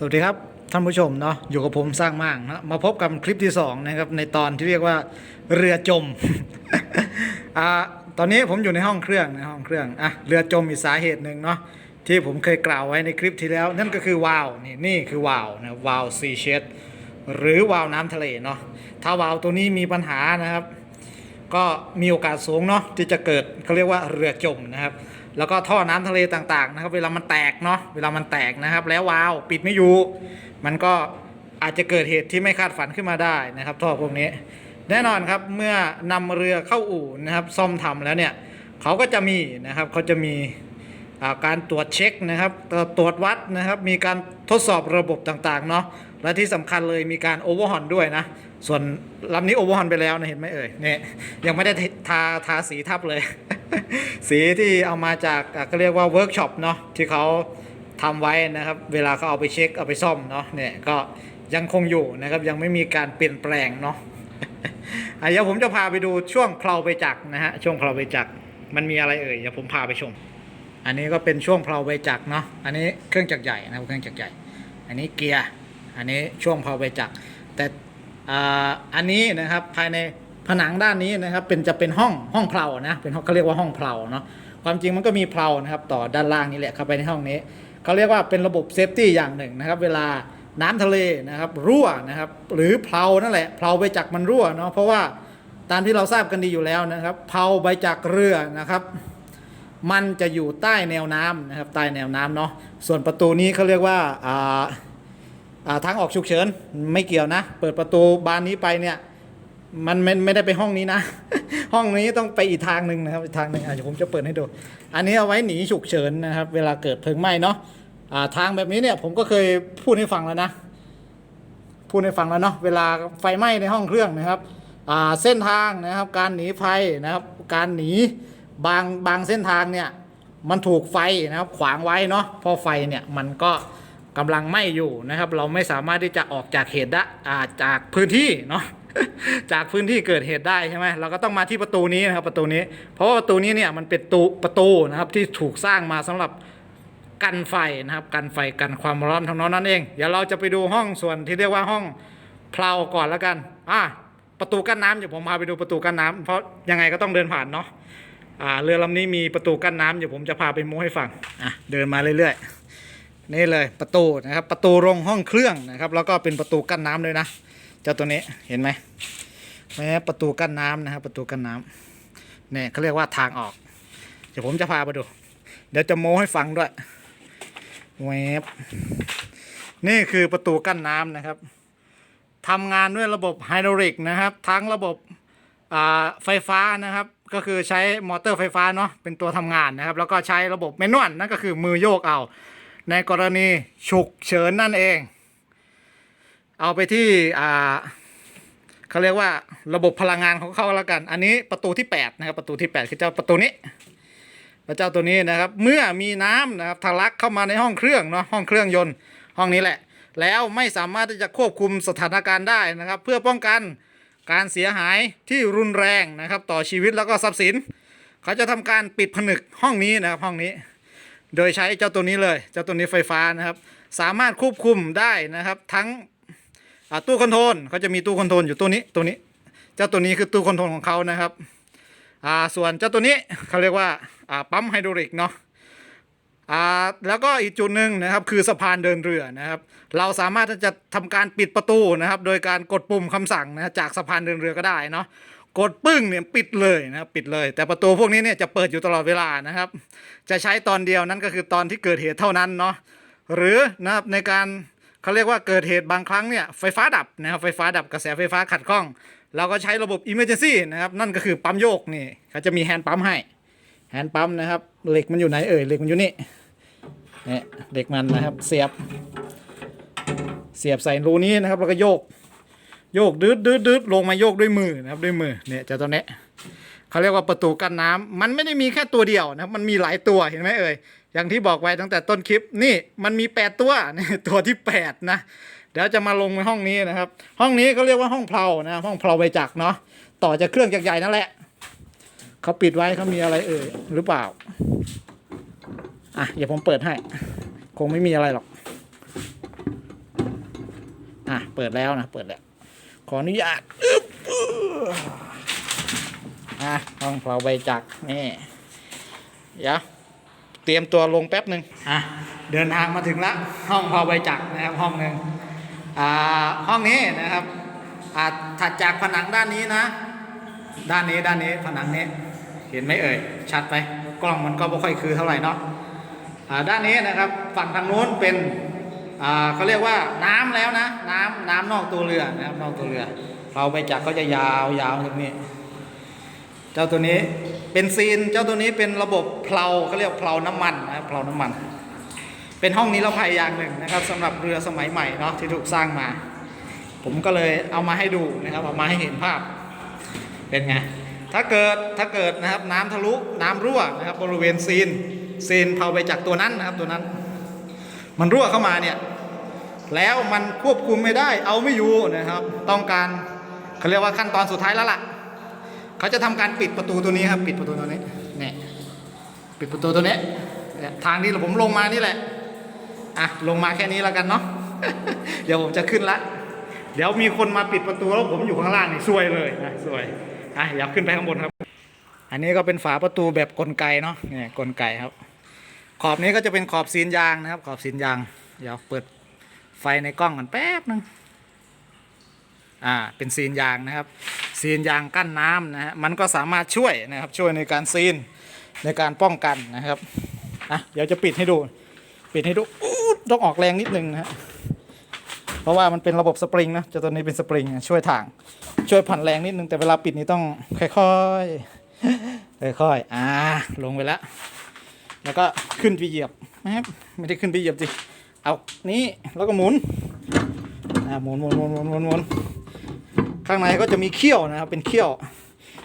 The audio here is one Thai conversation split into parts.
สวัสดีครับท่านผู้ชมเนาะอยู่กับผมสร้างมั่งนะมาพบกับคลิปที่2นะครับในตอนที่เรียกว่าเรือจมอ่าตอนนี้ผมอยู่ในห้องเครื่องในห้องเครื่องอะเรือจมอีกสาเหตุหนึ่งเนาะที่ผมเคยกล่าวไว้ในคลิปที่แล้ว นั่นก็คือวาล์วนี่นี่คือวาล์วนะวาล์วซีเชดหรือวาล์วน้ำทะเลเนาะถ้าวาล์วตัวนี้มีปัญหานะครับ ก็มีโอกาสสูงเนาะที่จะเกิดเขาเรียกว่าเรือจมนะครับ แล้วก็ท่อน้ำทะเลต่างๆนะครับ เวลามันแตกเนาะเวลามันแตกนะครับ แล้ววาล์วปิดไม่อยู่ มันก็อาจจะเกิดเหตุที่ไม่คาดฝันขึ้นมาได้นะครับ ท่อพวกนี้ แน่นอนครับเมื่อนำเรือเข้าอู่นะครับ ซ่อมทำแล้วเนี่ยเขาก็จะมีนะครับเขาจะมีการตรวจเช็คนะครับตรวจวัดนะครับ มีการทดสอบระบบต่างๆเนาะ และที่สำคัญเลยมีการโอเวอร์ฮอนด้วยนะ ส่วนลำนี้โอเวอร์ฮอนไปแล้วนะเห็นไหมเอ่ยเนี่ยยังไม่ได้ทาทาสีทับเลย สีที่เอามาจากก็เรียกว่าเวิร์กช็อปเนาะที่เขาทำไว้นะครับ เวลาเขาเอาไปเช็คเอาไปซ่อมเนาะเนี่ยก็ยังคงอยู่นะครับ ยังไม่มีการเปลี่ยนแปลงเนาะเดี๋ยวผมจะพาไปดูช่วงเพลาไปจักรนะฮะช่วงเพลาไปจักรมันมีอะไรเอ่ยเดี๋ยวผมพาไปชม อันนี้ก็เป็นช่วงเพลาไปจักรเนาะอันนี้เครื่องจักรใหญ่นะครับเครื่องจักรใหญ่ อันนี้เกียร์ อันนี้ช่วงเพลาไปจักรแต่ออันนี้นะครับภายในผนังด้านนี้นะครับเป็นจะเป็นห้องห้องเพลานะเป็นห้องเขาเรียกว่าห้องเพลาเนาะความจริงมันก็มีเพลานะครับต่อด้านล่างนี่แหละเข้าไปในห้องนี้เขาเรียกว่าเป็นระบบเซฟตี้อย่างหนึ่งนะครับเวลาน้ำทะเลนะครับรั่วนะครับหรือเพลานั่นแหละเพลาไปจักรมันรั่วเนาะเพราะว่าตามที่เราทราบกันดีอยู่แล้วนะครับเพลาใบจักรเรือนะครับ มันจะอยู่ใต้แนวน้ำนะครับใต้แนวน้ำเนาะส่วนประตูนี้เขาเรียกว่าอ่า ทางออกฉุกเฉินไม่เกี่ยวนะ เปิดประตูบานนี้ไปเนี่ยมันไม่ไม่ได้ไปห้องนี้นะ ห้องนี้ต้องไปอีกทางหนึ่งนะครับอีกทางหนึ่งอะเดี๋ยวผมจะเปิดให้ดู อันนี้เอาไว้หนีฉุกเฉินนะครับ เวลาเกิดเพลิงไหม้เนาะอ่าทางแบบนี้เนี่ยผมก็เคยพูดให้ฟังแล้วนะ พูดให้ฟังแล้วเนาะเวลาไฟไหม้ในห้องเครื่องนะครับอ่าเส้นทางนะครับ การหนีไฟนะครับ การหนีบางบางเส้นทางเนี่ยมันถูกไฟนะครับขวางไว้เนาะพราะไฟเนี่ยมันก็ กำลังไหม้อยู่นะครับ เราไม่สามารถที่จะออกจากเหตุได้อ่าจากพื้นที่เนาะจากพื้นที่เกิดเหตุได้ใช่ไหมเราก็ต้องมาที่ประตูนี้นะครับประตูนี้ เพราะว่าประตูนี้เนี่ยมันเป็นตูประตูนะครับที่ถูกสร้างมาสำหรับกันไฟนะครับกันไฟกันความร้อนทั้งนั้นนั่นเอง เดี๋ยวเราจะไปดูห้องส่วนที่เรียกว่าห้องเพลาก่อนแล้วกันอะประตูกั้นน้ำเดี๋ยวผมพาไปดูประตูกั้นน้ำเพราะยังไงก็ต้องเดินผ่านเนาะอ่าเรือลำนี้มีประตูกั้นน้ำเดี๋ยวผมจะพาไปโม้ให้ฟังอะเดินมาเรื่อยๆ นี่เลยประตูนะครับประตูลงห้องเครื่องนะครับ แล้วก็เป็นประตูกั้นน้ำเลยนะ เจ้าตัวนี้เห็นไหมแม้ประตูกั้นน้ำนะครับ ประตูกั้นน้ำเนี่ยเขาเรียกว่าทางออก เดี๋ยวผมจะพาไปดู เดี๋ยวจะโม้ให้ฟังด้วยแวบนี่คือประตูกั้นน้ำนะครับทำงานด้วยระบบไฮดรอลิกนะครับ ทั้งระบบไฟฟ้านะครับ ก็คือใช้มอเตอร์ไฟฟ้าเนาะเป็นตัวทำงานนะครับ แล้วก็ใช้ระบบแมนนวลนั่นก็คือมือโยกเอา ในกรณีฉุกเฉินนั่นเอง เอาไปที่อ่าเขาเรียกว่าระบบพลังงานของเขาแล้วกัน อันนี้ประตูที่8นะครับประตูที่8คือเจ้าประตูนี้พระเจ้าตัวนี้นะครับ เมื่อมีน้ำนะครับทะลักเข้ามาในห้องเครื่องเนาะห้องเครื่องยนต์ห้องนี้แหละ แล้วไม่สามารถที่จะควบคุมสถานการณ์ได้นะครับ เพื่อป้องกันการเสียหายที่รุนแรงนะครับ ต่อชีวิตแล้วก็ทรัพย์สิน เขาจะทำการปิดผนึกห้องนี้นะครับห้องนี้ โดยใช้เจ้าตัวนี้เลย เจ้าตัวนี้ไฟฟ้านะครับ สามารถควบคุมได้นะครับ ทั้งตู้คอนโทรลเขาจะมีตู้คอนโทรลอยู่ตัวนี้ตัวนี้ เจ้าตัวนี้คือตู้คอนโทรลของเขานะครับส่วนเจ้าตัวนี้เขาเรียกว่าปั๊มไฮดรอลิกเนาะแล้วก็อีกจุดหนึ่งนะครับคือสะพานเดินเรือนะครับ เราสามารถจะทำการปิดประตูนะครับ โดยการกดปุ่มคำสั่งนะจากสะพานเดินเรือก็ได้เนาะ กดปึ้งเนี่ยปิดเลยนะครับปิดเลย แต่ประตูพวกนี้เนี่ยจะเปิดอยู่ตลอดเวลานะครับ จะใช้ตอนเดียวนั่นก็คือตอนที่เกิดเหตุเท่านั้นเนาะหรือนะครับในการเขาเรียกว่าเกิดเหตุบางครั้งเนี่ยไฟฟ้าดับนะครับไฟฟ้าดับกระแสไฟฟ้าขัดข้อง เราก็ใช้ระบบ Emergency นะครับนั่นก็คือปั๊มโยกนี่เขาจะมีแฮนด์ปั๊มให้แฮนด์ปั๊มนะครับเหล็กมันอยู่ไหนเอ่ยเหล็กมันอยู่นี่เนี่ยเหล็กมันนะครับเสียบ เสียบใส่รูนี้นะครับแล้วก็โยก โยกดืดดืดดืดลงมาโยกด้วยมือนะครับด้วยมือเนี่ยจ้าตัวเนี้ยเขาเรียกว่าประตูกั้นน้ำมันไม่ได้มีแค่ตัวเดียวนะครับมันมีหลายตัวเห็นไหมเอ่ยอย่างที่บอกไว้ตั้งแต่ต้นคลิปนี่มันมี 8 ตัวนี่ตัวที่ 8 นะเดี๋ยวจะมาลงในห้องนี้นะครับ ห้องนี้เขาเรียกว่าห้องเพลานะห้องเพลาใบจักเนาะต่อจากเครื่องจักรใหญ่นั่นแหละเขาปิดไว้เขามีอะไรเอ่ยหรือเปล่าอะเดี๋ยวผมเปิดให้ คงไม่มีอะไรหรอกอะเปิดแล้วนะเปิดแล้ว ขออนุญาตอะห้องเผาใบจักรนี่เดี๋ยวเตรียมตัวลงแป๊บหนึ่งอะเดินทางมาถึงละห้องเผาใบจักรนะครับห้องหนึ่งอ่าห้องนี้นะครับอ่าถัดจากผนังด้านนี้นะ ด้านนี้ด้านนี้ผนังนี้ เห็นไหมเอ่ยชัดไปกล้องมันก็ไม่ค่อยคือเท่าไหร่เนาะอ่าด้านนี้นะครับ ฝั่งทางนู้นเป็น เขาเรียกว่าน้ำแล้วนะ น้ำน้ำนอกตัวเรือนะครับนอกตัวเรือ เราไปจักก็จะยาวยาวตรงนี้ เจ้าตัวนี้เป็นซีน เจ้าตัวนี้เป็นระบบเพลาเขาเรียกเพลาน้ำมันนะเพลาน้ำมัน เป็นห้องนิรภัยอย่างหนึ่งนะครับสำหรับเรือสมัยใหม่เนาะที่ถูกสร้างมา ผมก็เลยเอามาให้ดูนะครับเอามาให้เห็นภาพ เป็นไงถ้าเกิดถ้าเกิดนะครับน้ำทะลุน้ำรั่วนะครับบริเวณซีนซีนเผาไปจากตัวนั้นนะครับตัวนั้น มันรั่วเข้ามาเนี่ยแล้วมันควบคุมไม่ได้ เอาไม่อยู่นะครับ ต้องการเขาเรียกว่าขั้นตอนสุดท้ายแล้วล่ะเขาจะทำการปิดประตูตัวนี้ครับ ปิดประตูตัวนี้เนี่ยปิดประตูตัวนี้ทางที่ผมลงมานี่แหละอะลงมาแค่นี้แล้วกันเนาะเดี๋ยวผมจะขึ้นละ เดี๋ยวมีคนมาปิดประตูแล้วผมอยู่ข้างล่างนี่ซวยเลยนะซวยอะอยากขึ้นไปข้างบนครับ อันนี้ก็เป็นฝาประตูแบบกลไกเนาะเนี่ยกลไกครับ ขอบนี้ก็จะเป็นขอบซีนยางนะครับ ขอบซีนยาง เดี๋ยวเปิดไฟในกล้องกันแป๊บนึงอ่าเป็นซีนยางนะครับ ซีนยางกั้นน้ำนะฮะมันก็สามารถช่วยนะครับช่วยในการซีนในการป้องกันนะครับอะเดี๋ยวจะปิดให้ดู ปิดให้ดูอู้ต้องออกแรงนิดนึงนะฮะเพราะว่ามันเป็นระบบสปริงนะจ้าตัวนี้เป็นสปริงช่วยถ่าง ช่วยผ่อนแรงนิดนึงแต่เวลาปิดนี่ต้องค่อยๆค่อยๆอ่าลงไปแล้ว แล้วก็ขึ้นไปเหยียบนะครับไม่ได้ขึ้นไปเหยียบสิเอานี้แล้วก็หมุนอ่าหมุนหมุนหมุนหมุนหมุนหมุนข้างในก็จะมีเขี้ยวนะครับเป็นเขี้ยว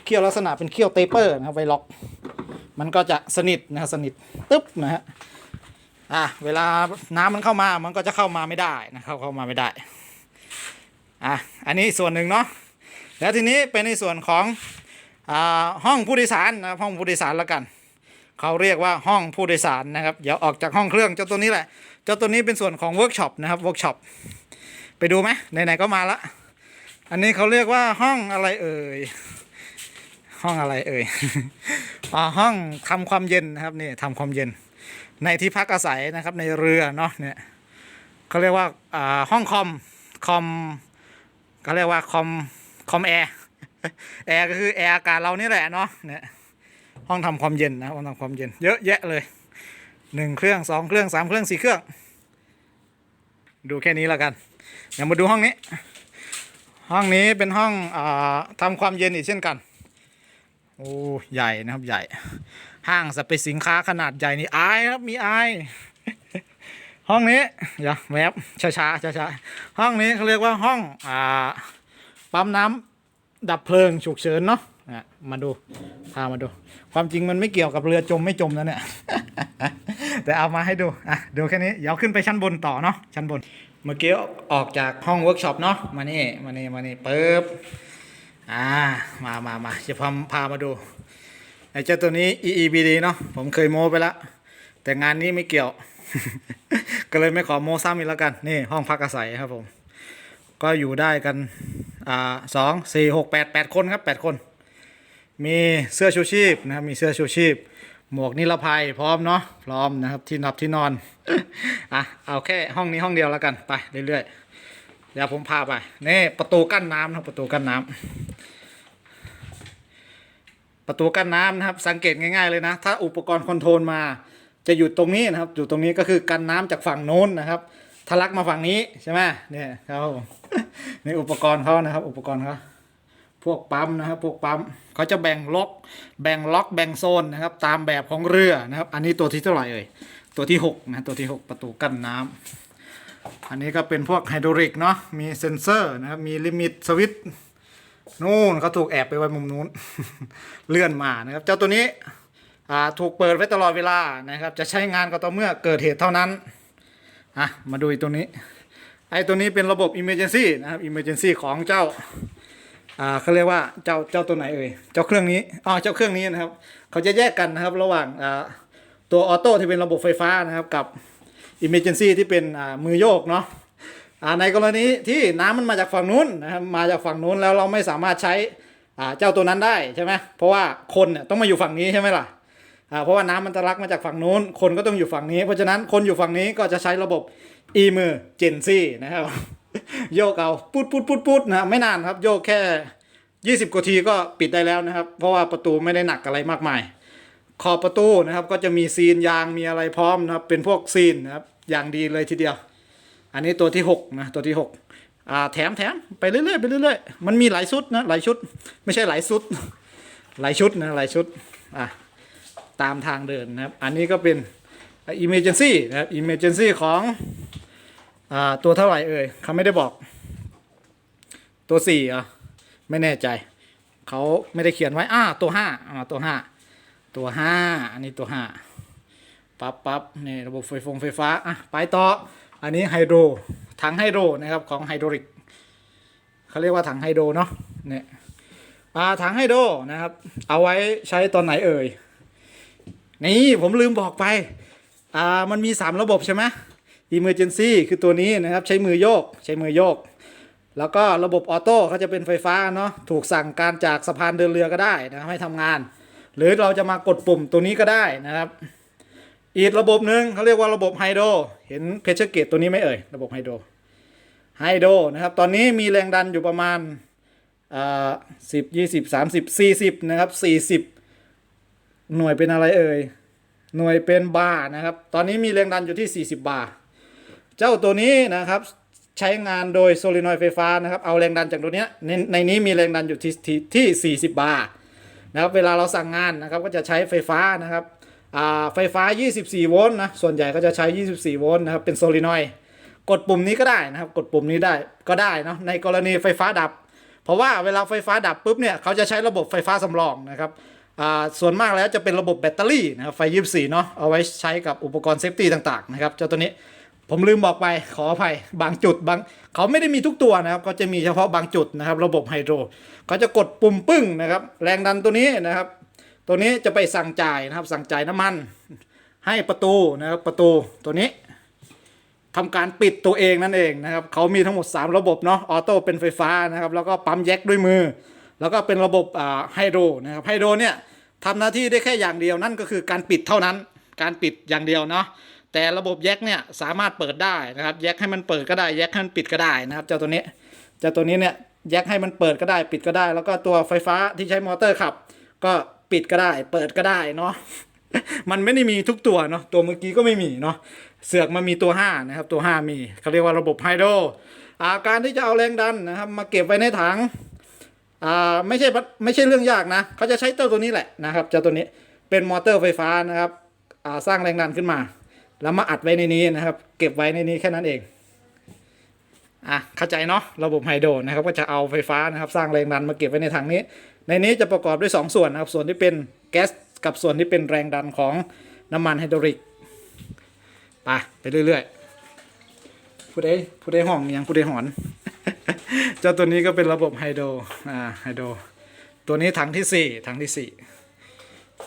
เขี้ยวลักษณะเป็นเขี้ยวเตเปอร์นะครับไวล็อก มันก็จะสนิทนะครับสนิทตึ๊บนะฮะอะเวลาน้ำมันเข้ามามันก็จะเข้ามาไม่ได้นะเข้าเข้ามาไม่ได้อะอันนี้ส่วนหนึ่งเนาะแล้วทีนี้เป็นในส่วนของอ่าห้องผู้โดยสารนะครับห้องผู้โดยสารแล้วกัน เขาเรียกว่าห้องผู้โดยสารนะครับ เดี๋ยวออกจากห้องเครื่องเจ้าตัวนี้แหละ เจ้าตัวนี้เป็นส่วนของเวิร์กช็อปนะครับเวิร์กช็อปไปดูไหมไหนๆก็มาละ อันนี้เขาเรียกว่าห้องอะไรเอ่ย ห้องอะไรเอ่ยอห้องทำความเย็นนะครับนี่ทำความเย็น ในที่พักอาศัยนะครับในเรือเนาะเนี่ยเขาเรียกว่าอ่าห้องคอมคอมเขาเรียกว่าคอมคอมแอร์แอร์ก็คือแอร์อากาศเรานี่แหละเนาะเนี่ย ห้องทำความเย็นนะห้องทำความเย็น เยอะแยะเลยหนึ่งเครื่องสองเครื่องสามเครื่องสี่เครื่อง ดูแค่นี้แล้วกันเดี๋ยวมาดูห้องนี้ ห้องนี้เป็นห้องอาทำความเย็นอีกเช่นกันโอ้ใหญ่นะครับใหญ่ ห้างสรรพสินค้าขนาดใหญ่นี่อายครับมีอายห้องนี้อย่าแวบช้าช้าช้าช้าห้องนี้เขาเรียกว่าห้องอ่าปั๊มน้ำดับเพลิงฉุกเฉินเนาะ อะมาดูพามาดู ความจริงมันไม่เกี่ยวกับเรือจมไม่จมนะเนี่ย แต่เอามาให้ดูอะดูแค่นี้เดี๋ยวขึ้นไปชั้นบนต่อเนาะชั้นบน เมื่อกี้ออกจากห้องเวิร์กช็อปเนาะมานี่มานี่มานี่ปึ๊บอ่ามามามาจะพาพามาดูไอ้เจ้าตัวนี้ EEBD เนาะผมเคยโม้ไปแล้วแต่งานนี้ไม่เกี่ยว ก็เลยไม่ขอโม้ซ้ำอีกแล้วกัน นี่ห้องพักอาศัยครับผม ก็อยู่ได้กันอ่าสองสี่หกแปดแปดคนครับแปดคน มีเสื้อชูชีพนะครับมีเสื้อชูชีพ หมวกนิรภัยพร้อมเนาะพร้อมนะครับที่นับที่นอนอะเอาแค่ห้องนี้ห้องเดียวแล้วกันไปเรื่อยๆเดี๋ยวผมพาไปนี่ประตูกั้นน้ำนะประตูกั้นน้ำประตูกั้นน้ำนะครับ สังเกตง่าย ๆเลยนะ ถ้าอุปกรณ์คอนโทรลมา จะอยู่ตรงนี้นะครับ อยู่ตรงนี้ก็คือกันน้ำจากฝั่งโน้นนะครับทะลักมาฝั่งนี้ใช่ไหมเนี่ยครับผมนี่อุปกรณ์เขานะครับ อุปกรณ์เขา พวกปั๊มนะครับพวกปั๊มเขาจะแบ่งล็อก แบ่งล็อกแบ่งโซนนะครับ ตามแบบของเรือนะครับ อันนี้ตัวที่เท่าไหร่เอ่ยตัวที่หกนะตัวที่หกประตูกั้นน้ำอันนี้ก็เป็นพวกไฮดรอลิกเนาะมีเซนเซอร์นะครับมีลิมิตสวิตช์นู่นเขาถูกแอบไปไว้มุมนู้น เลื่อนมานะครับ เจ้าตัวนี้ถูกเปิดไว้ตลอดเวลานะครับ จะใช้งานก็ต่อเมื่อเกิดเหตุเท่านั้นอะมาดูอีกตัวนี้ ไอ้ตัวนี้เป็นระบบ Emergency นะครับ Emergency ของเจ้า อ่าเขาเรียกว่าเจ้าเจ้าตัวไหนเอ่ยเจ้าเครื่องนี้อ๋อเจ้าเครื่องนี้นะครับ เขาจะแยกกันนะครับระหว่างอ่าตัวออโต้ที่เป็นระบบไฟฟ้านะครับกับ Emergency ที่เป็นอ่ามือโยกเนาะอ่าในกรณีที่น้ำมันมาจากฝั่งนู้นนะครับมาจากฝั่งนู้นแล้วเราไม่สามารถใช้อ่าเจ้าตัวนั้นได้ใช่ไหมเพราะว่าคนเนี่ยต้องมาอยู่ฝั่งนี้ใช่ไหมล่ะอ่าเพราะว่าน้ำมันทะลักมาจากฝั่งนู้น คนก็ต้องอยู่ฝั่งนี้ เพราะฉะนั้นคนอยู่ฝั่งนี้ก็จะใช้ระบบ e m e r g e n c y นะครับ โยกเอาปุดปุดปุดปุดนะไม่นานครับ โยกแค่ 20กว่าทีก็ปิดได้แล้วนะครับ เพราะว่าประตูไม่ได้หนักอะไรมากมาย ขอบประตูนะครับ ก็จะมีซีนยางมีอะไรพร้อมนะครับ เป็นพวกซีนนะครับอย่างดีเลยทีเดียว อันนี้ตัวที่6นะตัวที่6อ่าแถมแถมไปเรื่อยๆไปเรื่อยๆมันมีหลายชุดนะหลายชุด ไม่ใช่หลายชุด หลายชุดนะหลายชุดอะตามทางเดินนะครับ อันนี้ก็เป็น emergency นะครับ emergency ของ อ่าตัวเท่าไหร่เอ่ยเขาไม่ได้บอก ตัวสี่อะไม่แน่ใจ เขาไม่ได้เขียนไว้อ่าตัวห้าอ่าตัวห้าตัวห้าอันนี้ตัวห้าปั๊บปั๊บนี่ระบบไฟฟงไฟฟ้าอะไปต่อ อันนี้ไฮโดรถังไฮโดรนะครับของไฮโดริกเขาเรียกว่าถังไฮโดรเนาะเนี่ยอ่าถังไฮโดรนะครับ เอาไว้ใช้ตอนไหนเอ่ยนี่ผมลืมบอกไปอ่ามันมี 3 ระบบใช่ไหม Emergency คือตัวนี้นะครับใช้มือโยกใช้มือโยก แล้วก็ระบบออโต้เขาจะเป็นไฟฟ้าเนาะถูกสั่งการจากสะพานเดินเรือก็ได้นะครับให้ทำงาน หรือเราจะมากดปุ่มตัวนี้ก็ได้นะครับ อีกระบบหนึ่งเขาเรียกว่าระบบไฮโดรเห็นเพชรเกตตัวนี้ไหมเอ่ยระบบไฮโดรไฮโดรนะครับตอนนี้มีแรงดันอยู่ประมาณอ่าสิบยี่สิบสามสิบสี่สิบนะครับสี่สิบหน่วยเป็นอะไรเอ่ยหน่วยเป็นบาร์นะครับ ตอนนี้มีแรงดันอยู่ที่ 40 บาร์ เจ้าตัวนี้นะครับใช้งานโดยโซลินอยด์ไฟฟ้านะครับ เอาแรงดันจากตัวนี้ในในนี้มีแรงดันอยู่ที่ที่ที่40 บาร์นะครับเวลาเราสั่งงานนะครับก็จะใช้ไฟฟ้านะครับไฟฟ้า 24 โวลต์นะส่วนใหญ่ก็จะใช้ 24 โวลต์นะครับเป็นโซลินอยด์กดปุ่มนี้ก็ได้นะครับ กดปุ่มนี้ได้ก็ได้เนอะในกรณีไฟฟ้าดับ เพราะว่าเวลาไฟฟ้าดับปุ๊บเนี่ยเขาจะใช้ระบบไฟฟ้าสำรองนะครับส่วนมากแล้วจะเป็นระบบแบตเตอรี่นะครับไฟ 24 เนาะเอาไว้ใช้กับอุปกรณ์เซฟตี้ต่างๆนะครับเจ้าตัวนี้ ผมลืมบอกไปขออภัยบางจุดบางเขาไม่ได้มีทุกตัวนะครับ ก็จะมีเฉพาะบางจุดนะครับ ระบบไฮโดรเขาจะกดปุ่มปึ้งนะครับ แรงดันตัวนี้นะครับ ตัวนี้จะไปสั่งจ่ายนะครับ สั่งจ่ายน้ำมัน ให้ประตูนะครับประตูตัวนี้ทำการปิดตัวเองนั่นเองนะครับเขามีทั้งหมด 3 ระบบเนาะออโต้เป็นไฟฟ้านะครับ แล้วก็ปั๊มแยกด้วยมือ แล้วก็เป็นระบบอ่าไฮโดรนะครับไฮโดรเนี่ยทำหน้าที่ได้แค่อย่างเดียวนั่นก็คือการปิดเท่านั้น การปิดอย่างเดียวเนาะ แต่ระบบแยกเนี่ยสามารถเปิดได้นะครับแยกให้มันเปิดก็ได้แยกให้มันปิดก็ได้นะครับเจ้าตัวนี้เจ้าตัวนี้เนี่ยแยกให้มันเปิดก็ได้ปิดก็ได้ แล้วก็ตัวไฟฟ้าที่ใช้มอเตอร์ขับ ก็ปิดก็ได้ เปิดก็ได้เนาะมันไม่ได้มีทุกตัวเนาะตัวเมื่อกี้ก็ไม่มีเนาะเสือกมามีตัว 5 นะครับ ตัว 5 มีเขาเรียกว่าระบบไฮโดรอาการที่จะเอาแรงดันนะครับ มาเก็บไว้ในถังอ่าไม่ใช่ไม่ใช่เรื่องยากนะเขาจะใช้เจ้าตัวนี้แหละนะครับเจ้าตัวนี้เป็นมอเตอร์ไฟฟ้านะครับอ่าสร้างแรงดันขึ้นมา แล้วมาอัดไว้ในนี้นะครับ เก็บไว้ในนี้แค่นั้นเองอะเข้าใจเนาะระบบไฮโดรนะครับก็จะเอาไฟฟ้านะครับสร้างแรงดันมาเก็บไว้ในถังนี้ ในนี้จะประกอบด้วย 2 ส่วนนะครับส่วนที่เป็นแก๊สกับส่วนที่เป็นแรงดันของน้ำมันไฮดรอลิกไปไปเรื่อยๆผู้ใดผู้ใดห้องยังผู้ใดหอน เจ้าตัวนี้ก็เป็นระบบไฮโดรอ่าไฮโดรตัวนี้ถังที่สี่ถังที่สี่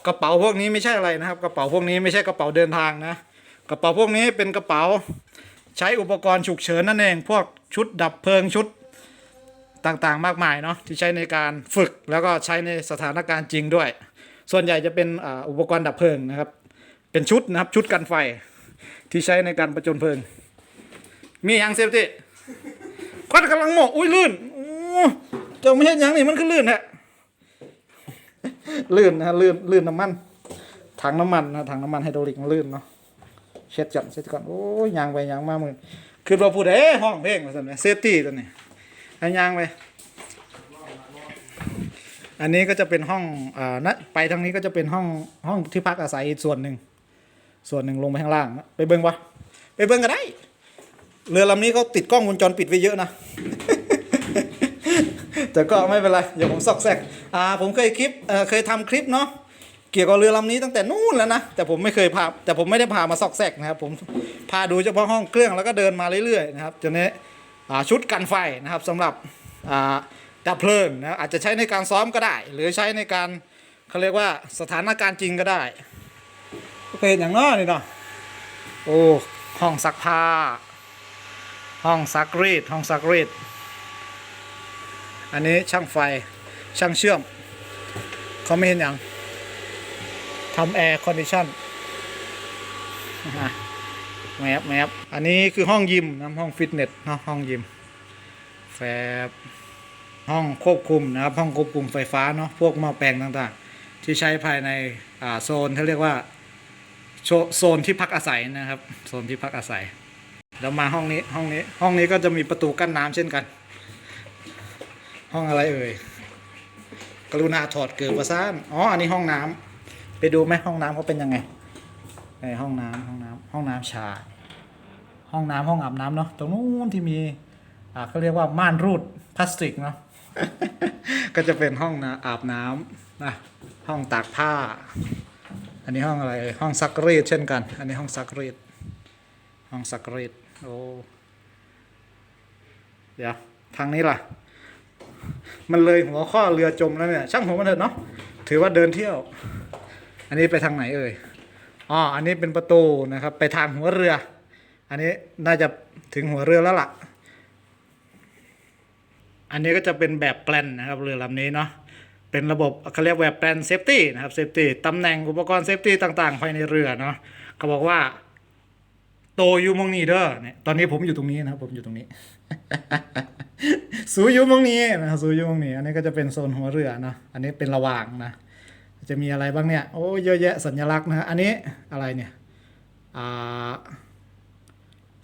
กระเป๋าพวกนี้ไม่ใช่อะไรนะครับ กระเป๋าพวกนี้ไม่ใช่กระเป๋าเดินทางนะ กระเป๋าพวกนี้เป็นกระเป๋าใช้อุปกรณ์ฉุกเฉินนั่นเอง พวกชุดดับเพลิงชุดต่างๆ มากมายเนาะที่ใช้ในการฝึกแล้วก็ใช้ในสถานการณ์จริงด้วย ส่วนใหญ่จะเป็นอุปกรณ์ดับเพลิงนะครับ เป็นชุดนะครับชุดกันไฟที่ใช้ในการประจนเพลิง มีอย่างเซฟตี้ควันกำลังหมอกอุ้ยลื่นเจ้าไม่ใช่ยังนี่มันคือลื่นฮะลื่นนะฮะลื่นลื่นน้ำมันถังน้ำมันนะถังน้ำมันไฮดรอลิกมันลื่นเนาะ เช็ดก่อนเช็ดก่อนโอ้ยยางไปยางมามึงคือเราพูดเอ้ห้องเพลงมาสั่นเซฟตี้ตัวนี้ให้ยางไปอันนี้ก็จะเป็นห้องอ่านะไปทางนี้ก็จะเป็นห้องห้องที่พักอาศัยส่วนหนึ่งส่วนหนึ่งลงไปข้างล่าง ไปเบิ้งวะไปเบิ้งก็ได้ เรือลำนี้เขาติดกล้องวงจรปิดไว้เยอะนะ แต่ก็ไม่เป็นไรอย่าผมซอกแซกอ่าผมเคยคลิปเอ่อเคยทำคลิปเนาะ เกี่ยวกับเรือลำนี้ตั้งแต่นู่นแล้วนะแต่ผมไม่เคยพาแต่ผมไม่ได้พามาซอกแซกนะครับผมพาดูเฉพาะห้องเครื่องแล้วก็เดินมาเรื่อยๆนะครับจนนี้ชุดกันไฟนะครับสำหรับอ่าดับเพลิงนะอาจจะใช้ในการซ้อมก็ได้ หรือใช้ในการเขาเรียกว่าสถานการณ์จริงก็ได้โอเคอย่างน้อยนี่เนาะโอ้ห้องซักผ้า ห้องซักรีดห้องซักรีดอันนี้ช่างไฟช่างเชื่อมเขาไม่เห็นอย่าง ทำแอร์คอนดิชันแมปแมปอันนี้คือห้องยิมนะห้องฟิตเนสเนาะห้องยิมแฟบห้องควบคุมนะครับ ห้องควบคุมไฟฟ้าเนาะพวกหม้อแปลงต่างๆ ที่ใช้ภายในอ่าโซนเขาเรียกว่าโซนที่พักอาศัยนะครับ โซนที่พักอาศัยเรามาห้องนี้ห้องนี้ห้องนี้ก็จะมีประตูกั้นน้ำเช่นกัน ห้องอะไรเอ่ยกรุณาถอดเกิดประซานอ๋ออันนี้ห้องน้ำ ไปดูไหมห้องน้ำเขาเป็นยังไงในห้องน้ำห้องน้ำห้องน้ำชาย ห้องน้ำห้องอาบน้ำเนาะตรงนู้นที่มีอ่าเขาเรียกว่าม่านรูดพลาสติกเนาะก็จะเป็นห้องน้ำอาบน้ำนะห้องตากผ้า อันนี้ห้องอะไรห้องซักรีดเช่นกัน อันนี้ห้องซักรีดห้องซักรีดโอ้เดี๋ยวทางนี้ล่ะ มันเลยหัวข้อเรือจมแล้วเนี่ย ช่างหัวมันเถอะเนาะถือว่าเดินเที่ยว อันนี้ไปทางไหนเอ่ยอ๋ออันนี้เป็นประตูนะครับ ไปทางหัวเรือ อันนี้น่าจะถึงหัวเรือแล้วล่ะ อันนี้ก็จะเป็นแบบแปลนนะครับเรือลำนี้เนาะเป็นระบบเขาเรียกแบบแปลนเซฟตี้นะครับเซฟตี้ตำแหน่งอุปกรณ์เซฟตี้ต่างๆภายในเรือเนาะเขาบอกว่าโตอยู่มองนี้เด้อเนี่ยตอนนี้ผมอยู่ตรงนี้นะครับผมอยู่ตรงนี้ สูอยู่มองนี้นะสูอยู่มองนี้ อันนี้ก็จะเป็นโซนหัวเรือเนาะอันนี้เป็นระวางนะ จะมีอะไรบ้างเนี่ย โอ้เยอะแยะสัญลักษณ์นะฮะอันนี้อะไรเนี่ย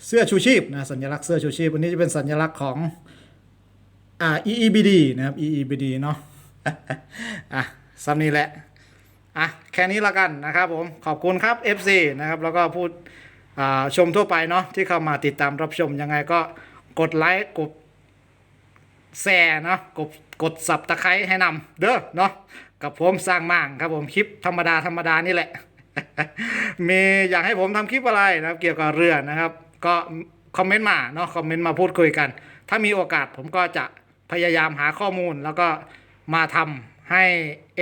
เสื้อชูชีพนะสัญลักษณ์เสื้อชูชีพอันนี้จะเป็นสัญลักษณ์ของอ่า EEBD นะครับ EEBD เนาะอะซ้ำนี้แหละอะแค่นี้ละกันนะครับผม ขอบคุณครับ FC นะครับ แล้วก็พูดชมทั่วไปเนาะที่เข้ามาติดตามรับชมยังไงก็กดไลค์กด แชร์เนาะกดกดสับตะไคร้ให้นำเด้อเนาะกับผมสร้างมั่งครับผมคลิปธรรมดาธรรมดานี่แหละ มีอยากให้ผมทำคลิปอะไรนะครับ เกี่ยวกับเรือนะครับ ก็คอมเมนต์มาเนาะคอมเมนต์มาพูดคุยกัน ถ้ามีโอกาสผมก็จะพยายามหาข้อมูลแล้วก็มาทำให้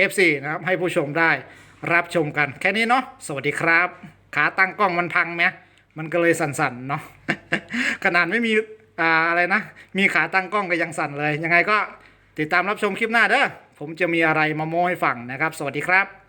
FC นะครับให้ผู้ชมได้รับชมกัน แค่นี้เนาะสวัสดีครับ ขาตั้งกล้องมันพังไหมมันก็เลยสั่นๆเนาะขนาดไม่มี อ่าอะไรนะ มีขาตั้งกล้องก็ยังสั่นเลย ยังไงก็ติดตามรับชมคลิปหน้าเด้อผมจะมีอะไรมาโม้ให้ฟังนะครับ สวัสดีครับ